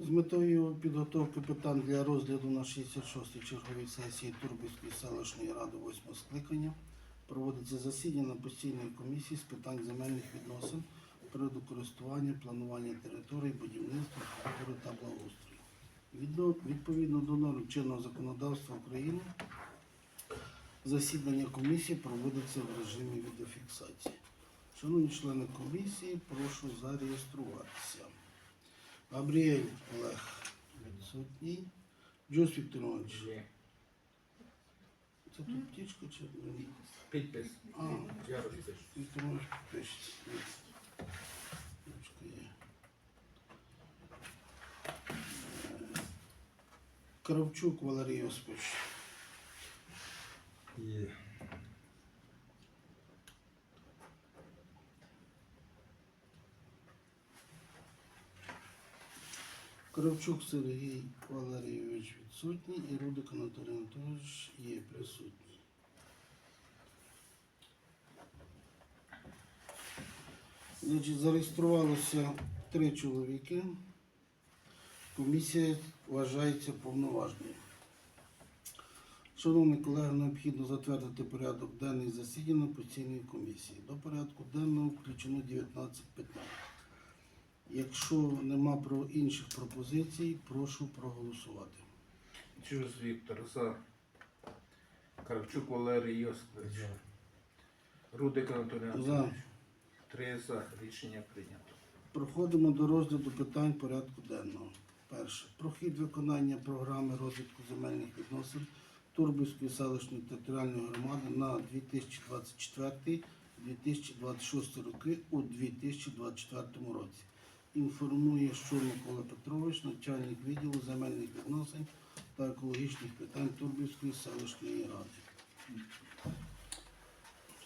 З метою підготовки питань для розгляду на 66-й черговій сесії Турбівської селищної ради 8 скликання проводиться засідання постійної комісії з питань земельних відносин, природокористування, планування територій, будівництва, культури та благоустрою. Відповідно до норм чинного законодавства України, засідання комісії проводиться в режимі відеофіксації. Шановні члени комісії, прошу зареєструватися. Габріель Олег відсутній. Джос Віктор Іванович. Це тут птічка чи ні? Підпис. А, Я розпишу. Віктор Іванович пишеться. Ні. Птічка є. Е, Кравчук Валерій Йосипович. Є. Кравчук Сергій Валерійович відсутній і Рудик Анатолій Анатолійович є присутній. Значить, зареєструвалося три чоловіки. Комісія вважається повноважною. Шановні колеги, необхідно затвердити порядок денний засідання постійної комісії. До порядку денного включено 19 питань. Якщо нема про інших пропозицій, прошу проголосувати. Чужус Віктор за. Кравчук Валерій Йосипович. Рудик Анатолій За. Три за. Рішення прийнято. Проходимо до розгляду питань порядку денного. Перше. Прохід виконання програми розвитку земельних відносин Турбівської селищної територіальної громади на 2024-2026 роки у 2024 році. Інформує Щур Микола Петрович, начальник відділу земельних відносин та екологічних питань Турбівської селищної ради.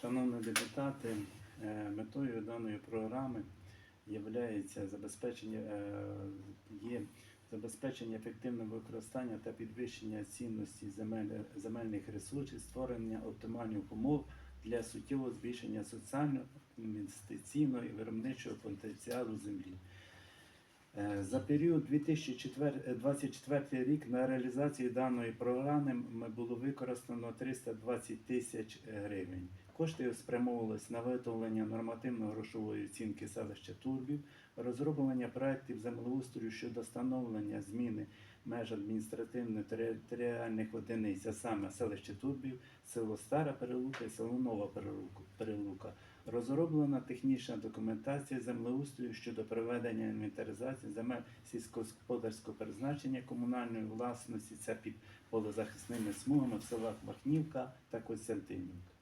Шановні депутати, е, метою даної програми є забезпечення, е, є забезпечення ефективного використання та підвищення цінності земель- земельних ресурсів, створення оптимальних умов для суттєвого збільшення соціального, інвестиційного і виробничого потенціалу землі. Е, За період 2024 рік на реалізацію даної програми було використано 320 тисяч гривень. Кошти спрямовувалися на виготовлення нормативно-грошової оцінки селища Турбів, розроблення проєктів землеустрою щодо встановлення зміни меж адміністративно-територіальних одиниць, а саме селище Турбів, село Стара Перелука і село Нова Перелука. Розроблена технічна документація землеустрою щодо проведення інвентаризації земель сільськогосподарського призначення комунальної власності. Це під полезахисними смугами в селах Махнівка та Костянтинівка.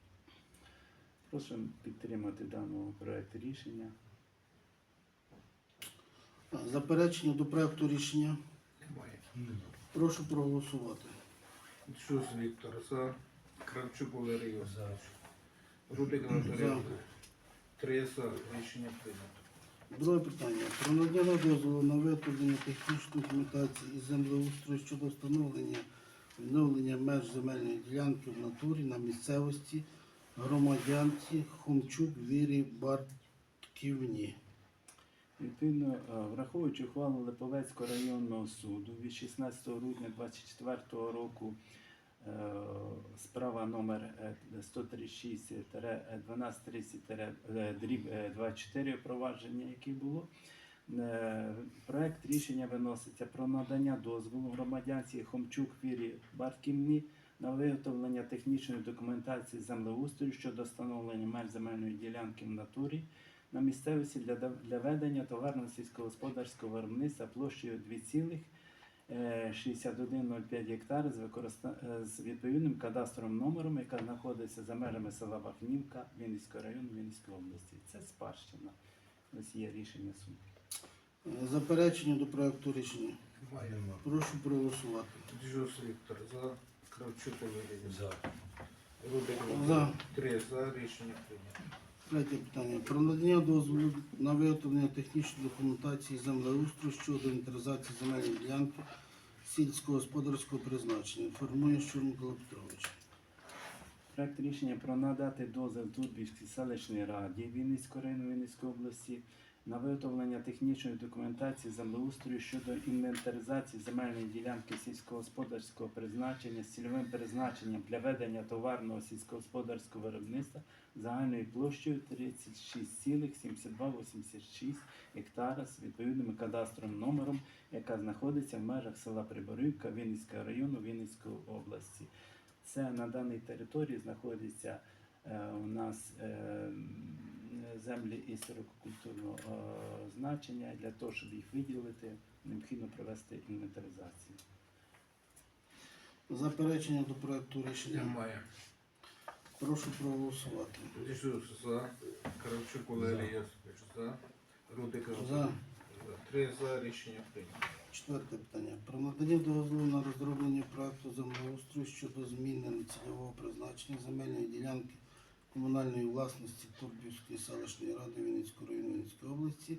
Прошу підтримати даного проекту рішення. Заперечення до проекту рішення. Немає. Прошу проголосувати. Чужус Віктор за. Кравчук Валерій Йосипович. За. Рудик Анатолій За. Анатолійович. Три за. Рішення прийнято. Друге питання. Про надання дозволу на виготовлення технічної документації із землеустрою щодо встановлення відновлення меж земельної ділянки в натурі на місцевості громадянці Хомчук Вірі Бартківні. Відповідно, е, враховуючи ухвалу Липовецького районного суду від 16 грудня 2024 року, справа номер е, 136-1230-24 провадження, яке було, е, проект рішення виноситься про надання дозволу громадянці Хомчук Вірі Бартківні на виготовлення технічної документації землеустрою щодо встановлення меж земельної ділянки в натурі на місцевості для, для ведення товарно сільськогосподарського виробництва площею 2,6105 гектар з, використа... е, з відповідним кадастровим номером, яка знаходиться за межами села Вахнівка Вінницького району Вінницької області. Це спадщина. Ось є рішення суду. Е, Заперечення до проекту рішення. Нема. Прошу проголосувати. Чужус Віктор за. Кравчук Валерій За. Рудик За. Три за. Рішення прийнято. Третє питання. Про надання дозволу на виготовлення технічної документації землеустрою щодо інвентаризації земельної ділянки сільськогосподарського призначення. Інформує Шурм Петрович. Проект рішення про надати дозвіл Турбівській селищній раді Вінницького району Вінницької області на виготовлення технічної документації землеустрою щодо інвентаризації земельної ділянки сільськогосподарського призначення з цільовим призначенням для ведення товарного сільськогосподарського виробництва загальною площею 36,7286 гектара з відповідним кадастровим номером, яка знаходиться в межах села Приборівка Вінницького району Вінницької області. Це на даній території знаходиться у нас е, землі історико-культурного е, значення. Для того, щоб їх виділити, необхідно провести інвентаризацію. Заперечення до проекту рішення. Немає. Прошу проголосувати. За. Кравчук Валерій за. Рудик За. за. Три за. Рішення прийнято. Четверте питання. Про надання дозволу на розроблення проекту землеустрою щодо зміни цільового призначення земельної ділянки комунальної власності Турбівської селищної ради Вінницького району Вінницької області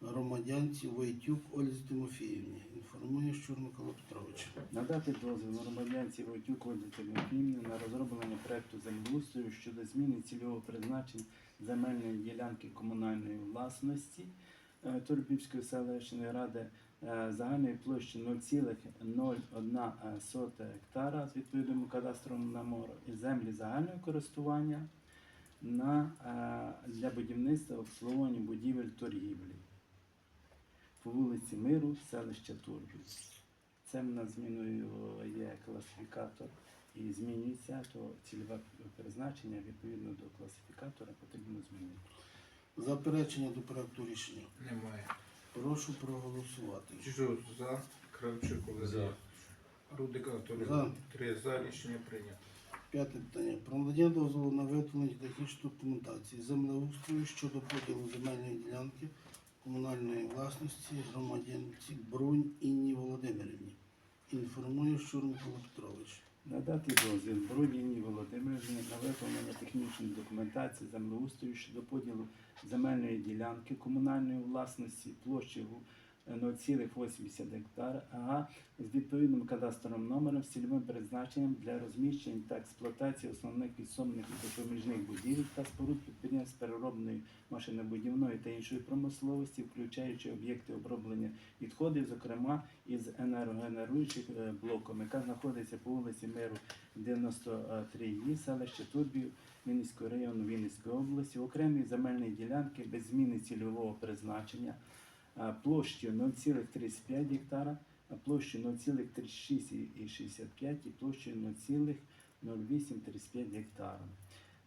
громадянці Войтюк Ользі Тимофіївні. Інформує Щур Микола Петрович. Надати дозвіл громадянці Войтюк Ользі Тимофіївні на розроблення проекту землеустрою щодо зміни цільового призначення земельної ділянки комунальної власності е, Турбівської селищної ради загальної площі 0,01 гектара з відповідним кадастровим номером і землі загального користування на, е, для будівництва обслуговування будівель торгівлі по вулиці Миру, селище Турбів. Це в нас зміною є класифікатор і змінюється, то цільове призначення відповідно до класифікатора потрібно змінити. Заперечення до проекту рішення. Немає. Прошу проголосувати. Ісус за. Кравчук За. Рудик Анатолій. За. Три за. Рішення прийнято. П'яте питання. Про надання дозволу на виготовлення технічної документації землеустрою щодо поділу земельної ділянки комунальної власності громадянці Брунь Інні Володимирівні. Інформує Щур Микола Петрович. Надати дозвіл Бродіні Володимирівні на виготовлення технічної документації землеустрою щодо поділу земельної ділянки комунальної власності площею 0,80 гектара, ага, з відповідним кадастровим номером з цільовим призначенням для розміщення та експлуатації основних підсобних і допоміжних будівель та споруд підприємств переробної машинобудівної та іншої промисловості, включаючи об'єкти оброблення відходів, зокрема із енергогенеруючих е, блоком, яка знаходиться по вулиці Миру 93 її селище Турбів Вінницького району Вінницької області, окремі земельні ділянки без зміни цільового призначення площею 0,35 гектара, а площею 0,36,65 і площею 0,0835 гектара.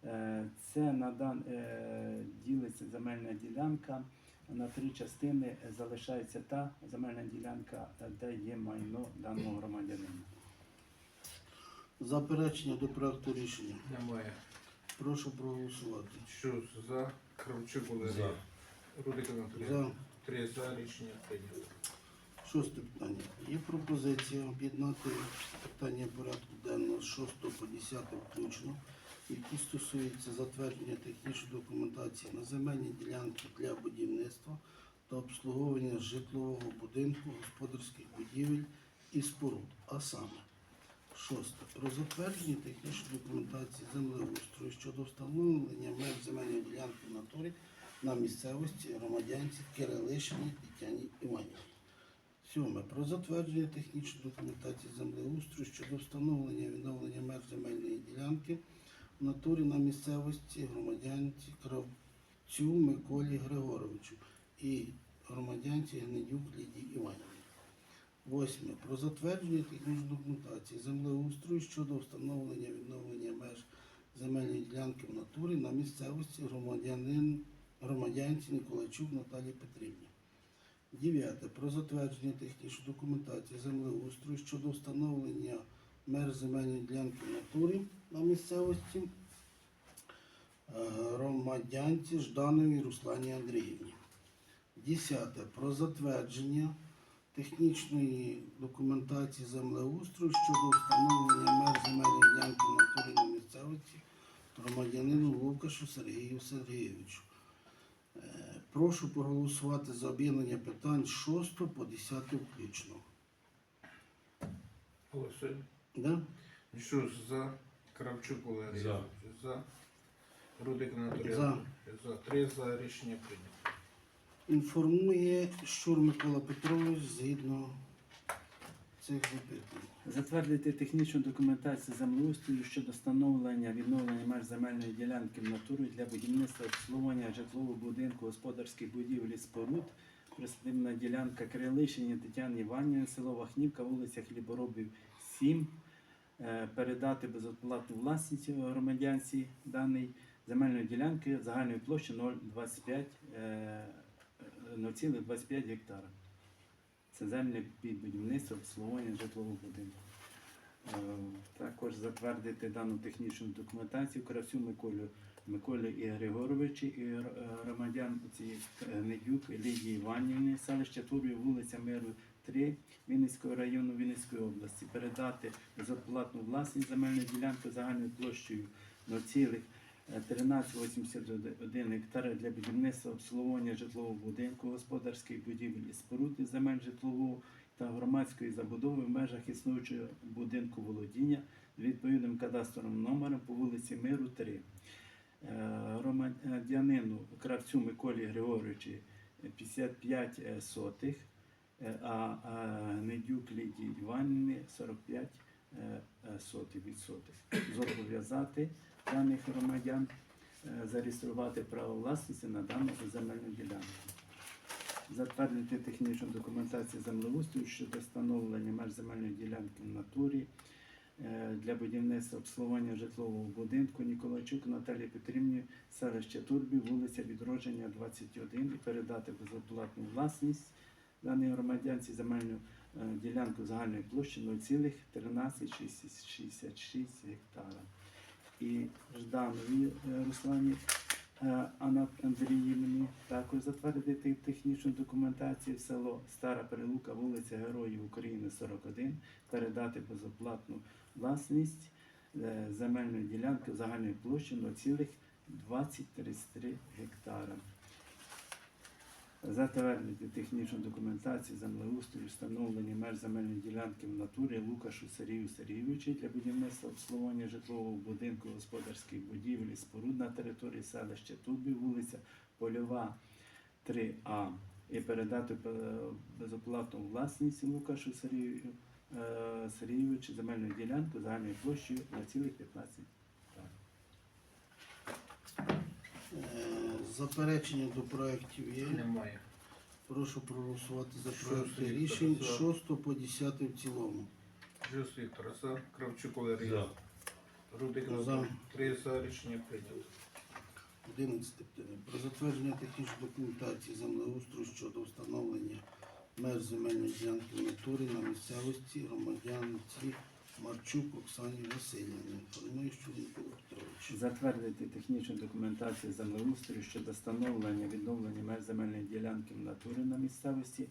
Е, Це на дан... е, ділиться земельна ділянка на три частини. Залишається та земельна ділянка, де є майно даного громадянина. Заперечення до проекту рішення. Немає. Прошу проголосувати. Ісус за. Кравчук Валерій. За. Рудик Анатолій. За. Три за. Рішення прийнято. Шосте питання. Є пропозиція об'єднати питання порядку денного з 6 по 10 включно, які стосуються затвердження технічної документації на земельні ділянки для будівництва та обслуговування житлового будинку, господарських будівель і споруд. А саме, шосте. Про затвердження технічної документації землеустрою щодо встановлення меж земельної ділянки в натурі на місцевості громадянці Кирилишині Тетяні Іванівні. Сьоме. Про затвердження технічної документації землеустрою щодо встановлення і відновлення меж земельної ділянки в натурі на місцевості громадянці Кравцю Миколі Григоровичу і громадянці Гнедюк Лідії Іванівні. Восьме. Про затвердження технічної документації землеустрою щодо встановлення і відновлення меж земельної ділянки в натурі на місцевості громадянин, громадянці Ніколайчук Наталії Петрівні. Дев'яте. Про затвердження технічної документації землеустрою щодо встановлення меж земельної ділянки натурі на місцевості е, громадянці Ждановій Руслані Андріївні. Десяте. Про затвердження технічної документації землеустрою щодо встановлення меж земельної ділянки натурі на місцевості громадянину Лукашу Сергію Сергійовичу. Прошу проголосувати за об'єднання питань з 6 по 10 включно. Голосуємо. Да? Ісус за. Кравчук Валерій. За. За. Рудик Анатолій. За. За. Три за. Рішення прийнято. Інформує Щур Микола Петрович згідно цих запитань. Затвердити технічну документацію землеустрою щодо встановлення відновлення меж земельної ділянки в натурі для будівництва обслуговування житлового будинку, господарських будівель і споруд. Присадибна ділянка Крилишині Тетяни Іванівни, село Вахнівка, вулиця Хліборобів, 7. Е, Передати безоплатну власність громадянці даної земельної ділянки загальної площі 0,25 е, 0,25 гектара. Це землі під будівництво обслуговування житлового будинку. Е, Також затвердити дану технічну документацію Кравцю Миколю Миколі і Григоровичі і е, громадян е, Недюк Лідії Іванівни, селище Турбів, вулиця Миру 3 Вінницького району Вінницької області. Передати безоплатну власність земельної ділянки загальною площею 0,1381 гектара для будівництва обслуговування житлового будинку, господарських будівель і споруд земель житлового та громадської забудови в межах існуючого будинку володіння з відповідним кадастровим номером по вулиці Миру 3. Е, Громадянину Кравцю Миколі Григоровичу 55 сотих, е, а Недюк Лідії Іванівни 45 е, е, сотих відсотих. Зобов'язати даних громадян е, зареєструвати право власності на дану земельну ділянку. Затвердити технічну документацію землеустрою щодо встановлення меж земельної ділянки в натурі е, для будівництва обслуговування житлового будинку Ніколайчук Наталії Петрівні, селище Турбі, вулиця Відродження, 21 і передати безоплатну власність даній громадянці земельну е, ділянку загальної площі 0,1366 гектара. І Жданові е, Руслані е, Андріївні також затвердити технічну документацію в село Стара Перелука, вулиця Героїв України 41, передати безоплатну власність е, земельної ділянки загальної площі 0,2033 гектара. Затвердити технічну документацію землеустрою встановлення меж земельної ділянки в натурі Лукашу Сергію Сергійовичу для будівництва обслуговування житлового будинку господарських будівель споруд на території селища Тубі, вулиця Польова 3А і передати е, безоплатну власність Лукашу Сергію е, Сергійовичу земельну ділянку загальною площею на цілих 15 гектарів. Заперечення до проєктів є. Немає. Прошу проголосувати за проєкти рішень за. 6 по 10 в цілому. Жус Віктор за. Кравчук Валерій. За. Рудик За. Назар. Три за. Рішення прийнято. 11 питання. Про затвердження технічної документації землеустрою щодо встановлення меж земельної ділянки в натурі на місцевості громадянці Марчук Оксані Васильівні. Інформує, що Петрович. Затвердити технічну документацію землеустрою щодо встановлення відновлення меж земельної ділянки в натурі на місцевості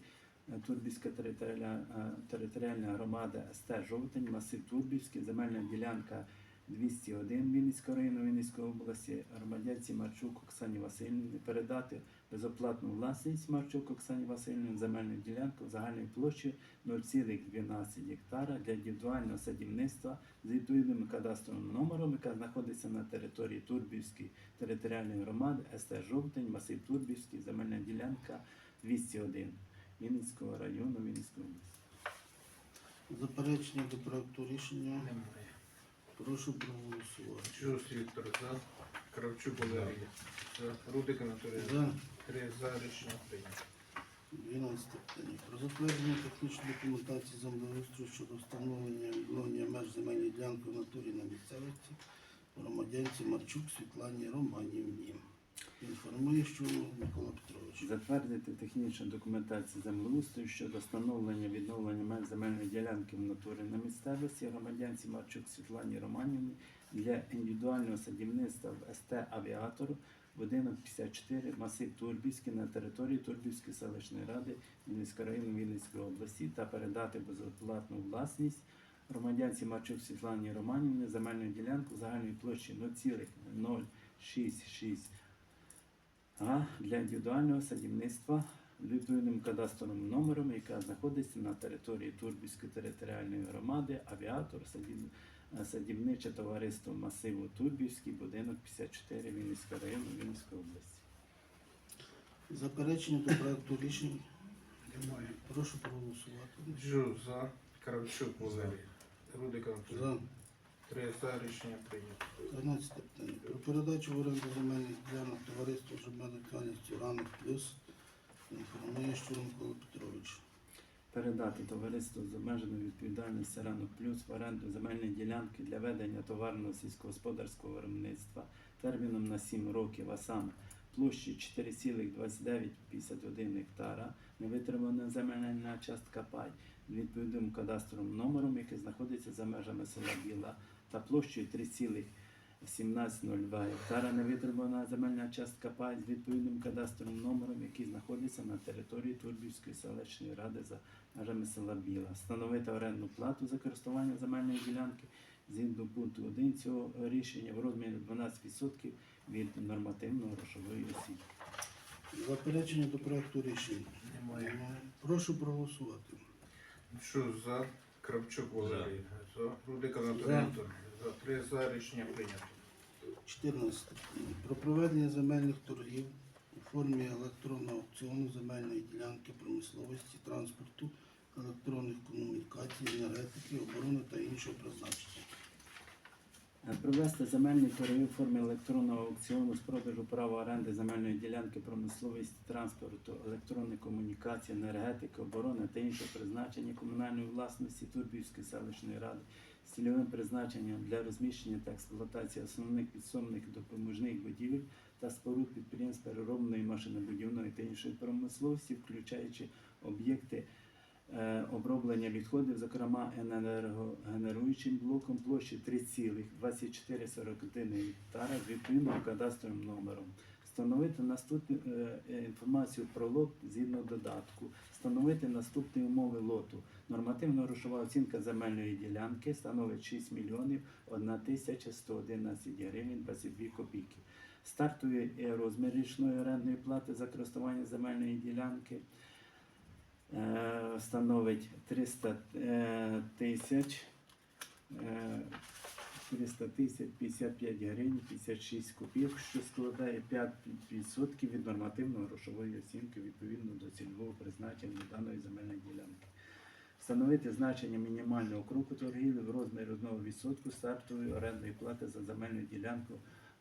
е, Турбівська територіальна, е, територіальна громада СТ Жовтень, масив Турбівський, земельна ділянка 201 Вінницького району Вінницької області, громадянці Марчук Оксані Васильівні передати безоплатну власність Марчук Оксані Васильівні земельну ділянку загальної площі 0,12 гектара для індивідуального садівництва з відповідним кадастровим номером, яка знаходиться на території Турбівської територіальної громади, СТ Жовтень, масив Турбівський, земельна ділянка 201 Вінницького району Вінницької області. Заперечення до проекту рішення. Немає. Прошу проголосувати. Жус Віктор за. Кравчук Валерій. За. Рудик Анатолій. За Три за. Рішення прийнято. 12 питання. Про затвердження технічної документації землеустрою щодо встановлення відновлення меж земельної ділянки в натурі на місцевості громадянці Марчук Світлані Романівні. Інформує, що Микола Петрович. Затвердити технічну документацію землеустрою щодо встановлення відновлення меж земельної ділянки в натурі на місцевості громадянці Марчук Світлані Романівні для індивідуального садівництва в СТ Авіатор, будинок 54, масив Турбівський на території Турбівської селищної ради Вінницького району Вінницької області та передати безоплатну власність громадянці Марчук Світлані Романівні земельну ділянку загальної площі 0,066 а для індивідуального садівництва відповідним кадастровим номером, яка знаходиться на території Турбівської територіальної громади, авіатор, садів- е, садівниче товариство масиву Турбівський, будинок 54 Вінницького району Вінницької області. Заперечення до проекту рішення. Немає. Прошу проголосувати. Джу за. Кравчук Валерій. Рудик За. Три за. Рішення прийнято. 13 питання. Про передачу в оренду земельних ділянок товариству з обмеженою відповідальністю ранок плюс інформує Щур Микола Петрович. Передати товариству з обмеженою відповідальністю Ранок Плюс в оренду земельні ділянки для ведення товарного сільськогосподарського виробництва терміном на 7 років, а саме площі 4,2951 гектара, невитримана земельна частка пай відповідним кадастровим номером, який знаходиться за межами села Біла, та площею 3,1702 гектара, невитримана земельна частка пай з відповідним кадастровим номером, який знаходиться на території Турбівської селищної ради за межами села Біла. Встановити орендну плату за користування земельної ділянки згідно пункту 1 цього рішення в розмірі 12% від нормативної грошової осіб. Заперечення до проекту рішення. Немає. Прошу проголосувати. Джу за. Кравчук Валерій. За. Рудик Анатолій. За. Антон. За. Три за. Рішення прийнято. 14. Про проведення земельних торгів у формі електронного аукціону земельної ділянки промисловості, транспорту, електронних комунікацій, енергетики, оборони та іншого призначення. Е, Провести земельні торги у формі електронного аукціону з продажу права оренди земельної ділянки промисловості, транспорту, електронної комунікації, енергетики, оборони та іншого призначення комунальної власності Турбівської селищної ради з цільовим призначенням для розміщення та експлуатації основних підсобних допоможних будівель та споруд підприємств переробної машинобудівної та іншої промисловості, включаючи об'єкти е, оброблення відходів, зокрема енергогенеруючим блоком площі 3,2441 гектара з відповідним кадастровим номером. Встановити наступну е, е, інформацію про лот згідно додатку, встановити наступні умови лоту. Нормативно-грошова оцінка земельної ділянки становить 6 мільйонів 1 тисяча 111 гривень 22 копійки. Стартовий е, розмір річної орендної плати за користування земельної ділянки становить 300 е, тисяч е, 300 тисяч 55 гривень 56 копійок, що складає 5% від нормативної грошової оцінки відповідно до цільового призначення даної земельної ділянки. Встановити значення мінімального кроку торгівлі в розмірі 1% стартової орендної плати за земельну ділянку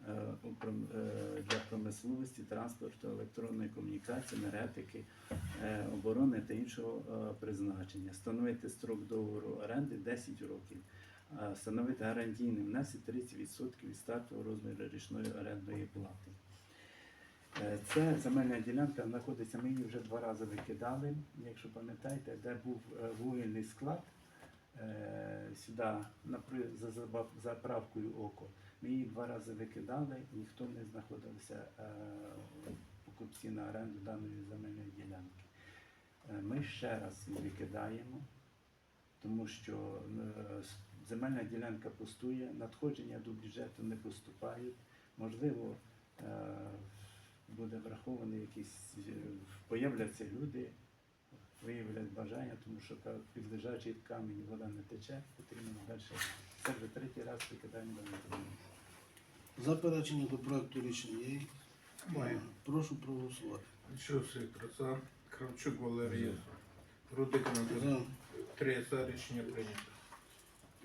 е, е, для промисловості, транспорту, електронної комунікації, енергетики, е, оборони та іншого призначення. Встановити строк договору оренди 10 років. Встановити гарантійний внесок 30% від стартового розміру річної орендної плати. Е, Це земельна ділянка знаходиться, ми її вже два рази викидали, якщо пам'ятаєте, де був е, вугільний склад е, сюди за за- заправкою око. Ми її два рази викидали, ніхто не знаходився е, покупці на оренду даної земельної ділянки. Е, Ми ще раз викидаємо, тому що е, земельна ділянка пустує, надходження до бюджету не поступають. Можливо, е, буде врахований якісь, е, появляться люди, виявлять бажання, тому що під лежачий камінь вода не тече, потрібно далі. Це вже третій раз дану землю. Заперечення до проекту рішення є. Немає. Прошу проголосувати. За. Кравчук Валерій. Рудик Анатолій. Три за. Рішення прийнято.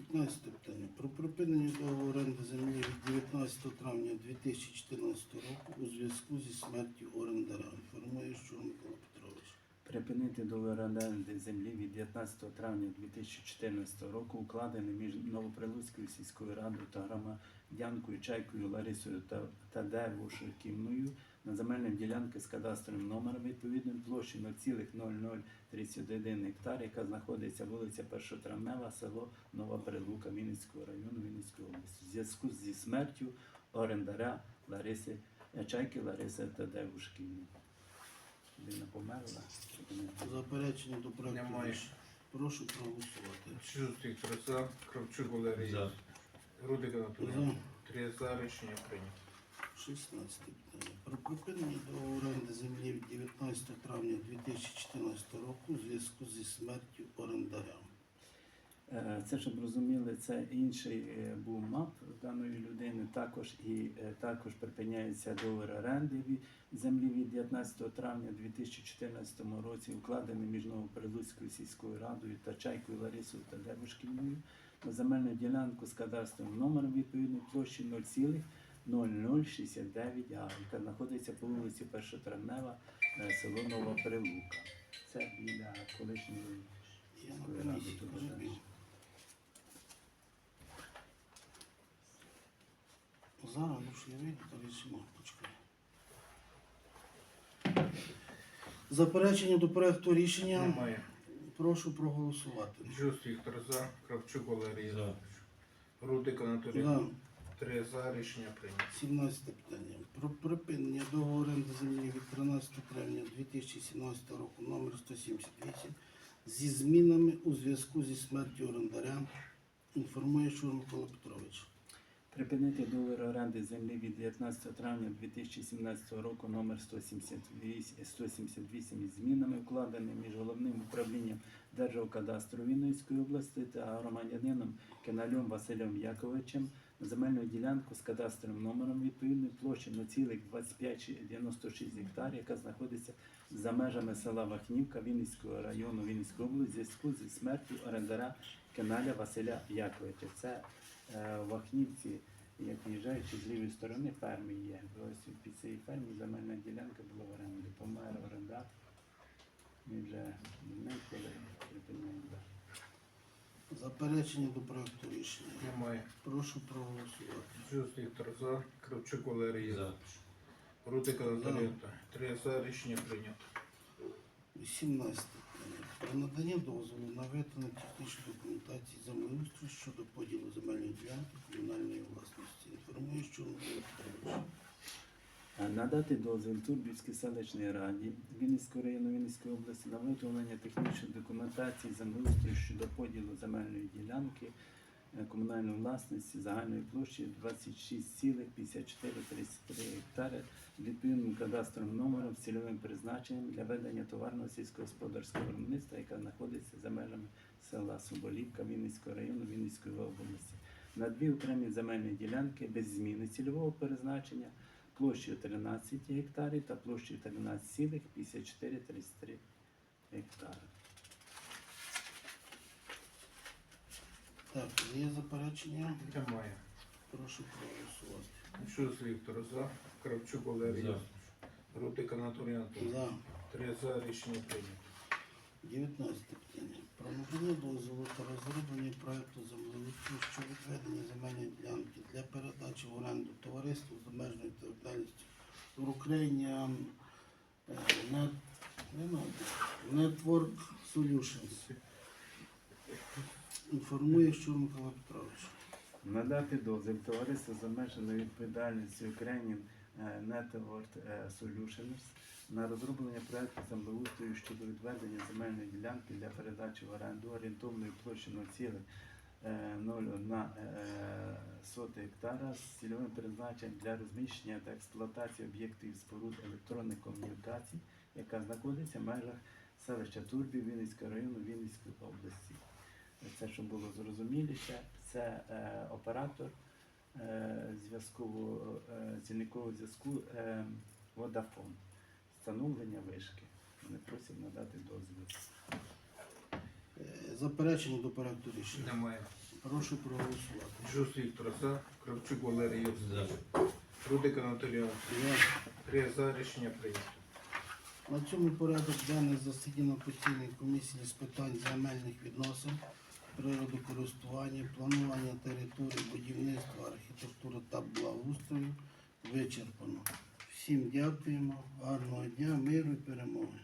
15 питання. Про припинення договору оренди землі від 19 травня 2014 року у зв'язку зі смертю орендаря. Інформує Щур Микола Петрович. Припинити договір оренди землі від 19 травня 2014 року, укладений між Новоприлуцькою сільською радою та громадянкою Чайкою Ларисою та Тадевушківною на земельній ділянці з кадастровим номером відповідним площею 0,0031 гектар, яка знаходиться вулиця Першотравнева, село Нова Прилука Вінницького району Вінницької області. В зв'язку зі смертю орендаря Лариси е, Чайки Лариси Тадевушківни. Людина померла. Заперечення до проекту. Прошу проголосувати. За. Кравчук Валерій. Рудик Анатолій. Три за. Рішення прийнято. 16 питання. Е, про припинення до оренди землі від 19 травня 2014 року у зв'язку зі смертю орендаря. Е, це, щоб розуміли, це інший е, був мап даної людини. Також і також припиняється договір оренди землі від 19 травня 2014 році, укладений між Новоприлуцькою сільською радою та чайкою Ларисою та Дебушківною на земельну ділянку з кадастровим номером відповідної площі 0,0. 0069А, яка знаходиться по вулиці Першотравнева, е, село Нова Прилука. Це біля колишньої ради тут. Зараз ну що я вийду, то візьмемо, почекаю. Заперечення до проекту рішення. Немає. Прошу проголосувати. Жуст Віктор за, Кравчук Валерій За. Рудик Анатолій. Три за, рішення прийнято. 17 питання. Про припинення договору оренди землі від 13 травня 2017 року номер 178 зі змінами у зв'язку зі смертю орендаря. Інформує Шур Микола Петрович. Припинити договір оренди землі від 19 травня 2017 року номер 178, 178 із змінами, укладеним між головним управлінням Державкадастру Вінницької області та громадянином Кенальом Василем Яковичем земельну ділянку з кадастровим номером відповідної площі на цілих 25,96 гектар, яка знаходиться за межами села Вахнівка Вінницького району Вінницької області в зв'язку зі смертю орендаря Кеналя Василя Яковича. Це е, Вахнівці, як в'їжджаючи з лівої сторони, ферми є. Ось під цією фермі земельна ділянка була в оренді. Помер орендар. Ми вже не коли припиняємо. Заперечення до проекту рішення. Немає. Прошу проголосувати. Джуст Віктор за, Кравчук Валерій За. Іванович. Рудик Три за, рішення прийнято. 18. Про надання дозволу на виготовлення технічної документації землеустрою щодо поділу земельної ділянки комунальної власності. Інформує Шур Микола Петрович. Надати дозвіл Турбівській селищній раді Вінницького району Вінницької області на виготовлення технічної документації землеустрою щодо поділу земельної ділянки е, комунальної власності загальної площі 26,5433 гектари відповідним кадастровим номером з цільовим призначенням для ведення товарного сільськогосподарського виробництва, яка знаходиться за межами села Соболівка Вінницького району Вінницької області. На дві окремі земельні ділянки без зміни цільового призначення площею 13 гектарів та площею 13,5433 гектари. Так, є заперечення. Немає. Прошу проголосувати. Джуст Віктор за, Кравчук Валерій За. Рудик Анатолій Анатолійович. За. Три за, рішення прийнято. 19 питання. Про надання дозволу та розроблення проекту землеустрою щодо відведення земельної ділянки для передачі в оренду товариству з обмеженою відповідальністю Ukrainian е, Net, Network Solutions. Інформує Щур Микола Петрович. Надати дозвіл товариству з обмеженою відповідальністю е, Network е, Solutions на розроблення проекту землеустрою щодо відведення земельної ділянки для передачі в оренду орієнтовною площею 0,01 соти гектара з цільовим призначенням для розміщення та експлуатації об'єктів споруд електронних комунікацій, яка знаходиться в межах селища Турбів Вінницького району Вінницької області. Це, щоб було зрозуміліше, це е, оператор е, зв'язкового е, зільникового зв'язку е, Водафон. Встановлення вишки. Вони просять надати дозвіл. Е, Заперечення до проекту рішення. Немає. Прошу проголосувати. Джуст Віктор за, Кравчук Валерій За. Рудик Анатолій Три за, рішення прийнято. На цьому порядок денний засідання постійної комісії з питань земельних відносин, природокористування, планування території, будівництва, архітектури та благоустрою вичерпано. Всім дякуємо, гарного дня, миру і перемоги.